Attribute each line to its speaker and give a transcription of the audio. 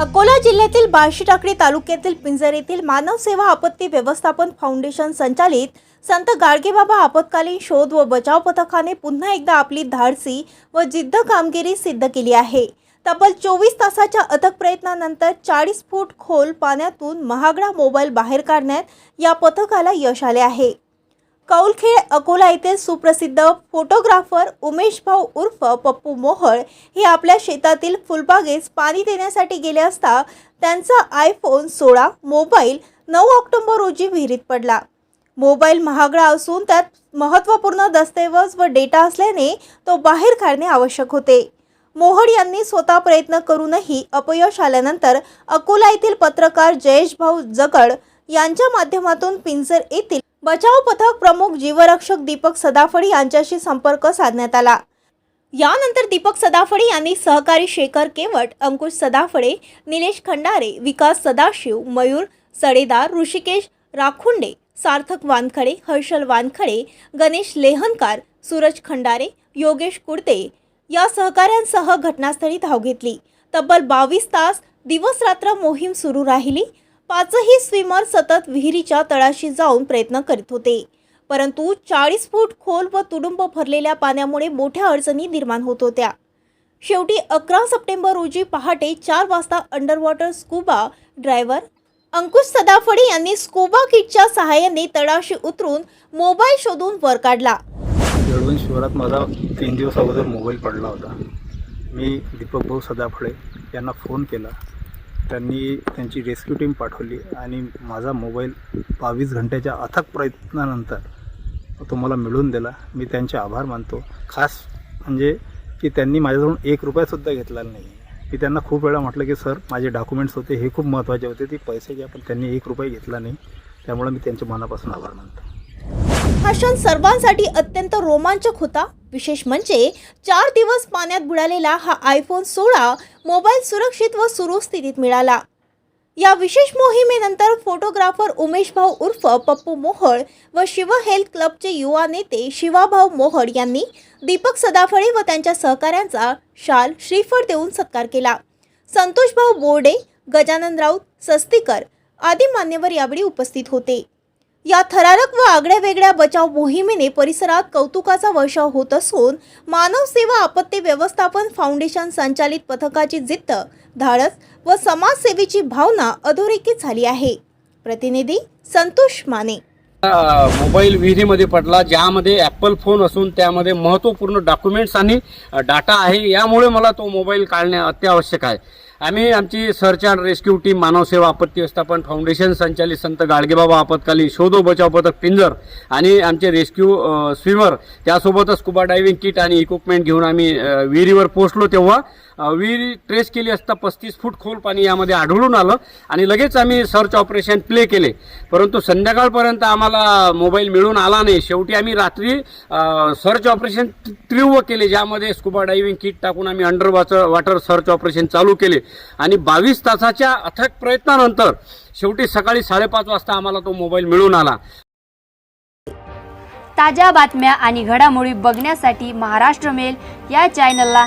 Speaker 1: अकोला जिल्ह्यातील बार्शी टाकळी तालुक्यातील पिंजर येथील मानव सेवा आपत्ती व्यवस्थापन फाउंडेशन संचालित संत गाडगेबाबा आपत्कालीन शोध व बचाव पथकाने पुन्हा एकदा आपली धाडसी व जिद्द कामगिरी सिद्ध केली आहे. तब्बल चोवीस तासाच्या अथक प्रयत्नानंतर चाळीस फूट खोल पाण्यातून महागडा मोबाईल बाहेर काढण्यात या पथकाला यश आले आहे. कौलखेड अकोला येथील सुप्रसिद्ध फोटोग्राफर उमेश भाऊ उर्फ पप्पू मोहळ हे आपल्या शेतातील फुलबागेस पाणी देण्यासाठी गेले असता त्यांचा आयफोन सोळा मोबाईल नऊ ऑक्टोबर रोजी विहिरीत पडला. मोबाईल महागडा असून त्यात महत्त्वपूर्ण दस्तऐवज व डेटा असल्याने तो बाहेर काढणे आवश्यक होते. मोहड यांनी स्वतः प्रयत्न करूनही अपयश आल्यानंतर अकोला येथील पत्रकार जयेश भाऊ जगड यांच्या माध्यमातून पिंजर येथील बचाव पथक प्रमुख जीवरक्षक दीपक सदाफडी यांच्याशी संपर्क साधण्यात आला. यानंतर दीपक सदाफडे यांनी सहकारी शेखर केवट अंकुश सदाफडे निलेश खंडारे विकास सदाशिव मयूर सडेदार ऋषिकेश राखुंडे सार्थक वानखडे हर्षल वानखडे गणेश लेहनकार सूरज खंडारे योगेश कुर्ते या सहकाऱ्यांसह घटनास्थळी धाव घेतली. तब्बल बावीस तास दिवस रात्र मोहीम सुरू राहिली. पाचही स्विमर सतत विहिरीच्या तळाशी जाऊन प्रयत्न करीत होते. परंतु चाळीस फूट खोल व तुडुंब भरलेल्या पाण्यामुळे मोठ्या अडचणी निर्माण होत होत्या. शेवटी अकरा सप्टेंबर रोजी पहाटे चार वाजता underwater scuba driver Ankush Sadaphade यांनी स्कूबा किटच्या सहाय्याने तळाशी उतरून मोबाईल शोधून वर काढला.
Speaker 2: येळवण माझा तीन दिवस अगोदर मोबाईल पडला होता. मी दीपक भाऊ सदाफळे यांना फोन केला. त्यांनी त्यांची रेस्क्यू टीम पाठवली आणि माझा मोबाईल बावीस घंट्याच्या अथक प्रयत्नानंतर तो मला मिळवून दिला. मी त्यांचे आभार मानतो. खास म्हणजे की त्यांनी माझ्याजवळून एक रुपयासुद्धा घेतला नाही. मी त्यांना खूप वेळा म्हटलं की सर माझे डॉक्युमेंट्स होते हे खूप महत्त्वाचे होते ते पैसे घ्या पण त्यांनी एक रुपये घेतला नाही. त्यामुळे मी त्यांच्या मनापासून आभार मानतो.
Speaker 1: हा क्षण सर्वांसाठी अत्यंत रोमांचक होता. विशेष म्हणजे चार दिवस पाण्यात बुडालेला हा आयफोन सोळा मोबाईल सुरक्षित व सुरू स्थितीत मिळाला. या विशेष मोहिमेनंतर फोटोग्राफर उमेश भाऊ उर्फ पप्पू मोहळ व शिव हेल्थ क्लबचे युवा नेते शिवाभाऊ मोहळ यांनी दीपक सदाफळे व त्यांच्या सहकाऱ्यांचा शाल श्रीफळ देऊन सत्कार केला. संतोषभाऊ बोर्डे गजानन राऊत सस्तीकर आदी मान्यवर यावेळी उपस्थित होते. या थरारक व आगळ्या वेगळ्या बचाव मोहिमेने परिसरात कौतुकाचा वर्षाव होत असून मानव सेवा आपत्ती व्यवस्थापन फाउंडेशन संचालित पथकाची जिद्द धाडस व समाजसेवेची भावना अधोरेखित झाली आहे. प्रतिनिधी संतोष माने.
Speaker 3: मोबाईल विहिरीमध्ये पडला ज्यामध्ये ॲपल फोन असून त्यामध्ये महत्त्वपूर्ण डॉक्युमेंट्स आणि डाटा आहे. यामुळे मला तो मोबाईल काढणे अत्यावश्यक आहे. आम्ही आमची सर्च अँड रेस्क्यू टीम मानवसेवा आपत्ती व्यवस्थापन फाउंडेशन संचालित संत गाडगेबाबा आपत्कालीन शोधो बचाव पथक पिंजर आणि आमचे रेस्क्यू स्विमर त्यासोबतच स्कुबा डायव्हिंग किट आणि इक्विपमेंट घेऊन आम्ही विहिरीवर पोहोचलो तेव्हा विहिरी ट्रेस केली असता पस्तीस फूट खोल पाणी यामध्ये आढळून आलं आणि लगेच आम्ही सर्च ऑपरेशन प्ले केले. परंतु संध्याकाळपर्यंत आम्हाला मोबाईल मिळून आला नाही. शेवटी आम्ही रात्री सर्च ऑपरेशन तीव्र केले ज्यामध्ये स्कुबा डायव्हिंग किट टाकून आम्ही under water water search operation चालू केले. आणि बावीस तासाच्या अथक प्रयत्नानंतर शेवटी सकाळी साडेपाच वाजता आम्हाला तो मोबाईल मिळून आला.
Speaker 4: ताज्या बातम्या आणि घडामोडी बघण्यासाठी महाराष्ट्र मेल या चॅनलला